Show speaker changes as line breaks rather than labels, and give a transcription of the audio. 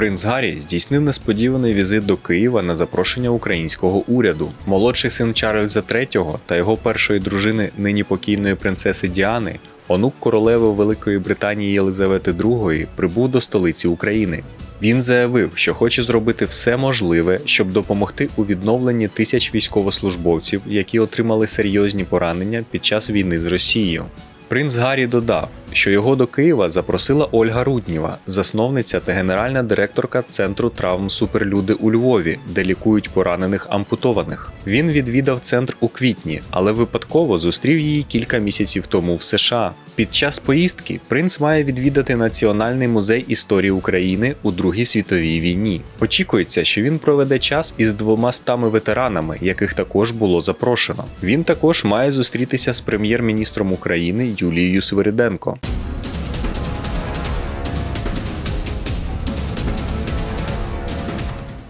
Принц Гаррі здійснив несподіваний візит до Києва на запрошення українського уряду. Молодший син Чарльза III та його першої дружини, нині покійної принцеси Діани, онук королеви Великої Британії Єлизавети II, прибув до столиці України. Він заявив, що хоче зробити все можливе, щоб допомогти у відновленні тисяч військовослужбовців, які отримали серйозні поранення під час війни з Росією. Принц Гаррі додав, що його до Києва запросила Ольга Рудніва, засновниця та генеральна директорка Центру травм Суперлюди у Львові, де лікують поранених ампутованих. Він відвідав центр у квітні, але випадково зустрів її кілька місяців тому в США. Під час поїздки принц має відвідати Національний музей історії України у Другій світовій війні. Очікується, що він проведе час із двома стами ветеранами, яких також було запрошено. Він також має зустрітися з прем'єр-міністром України Юлією Свириденко.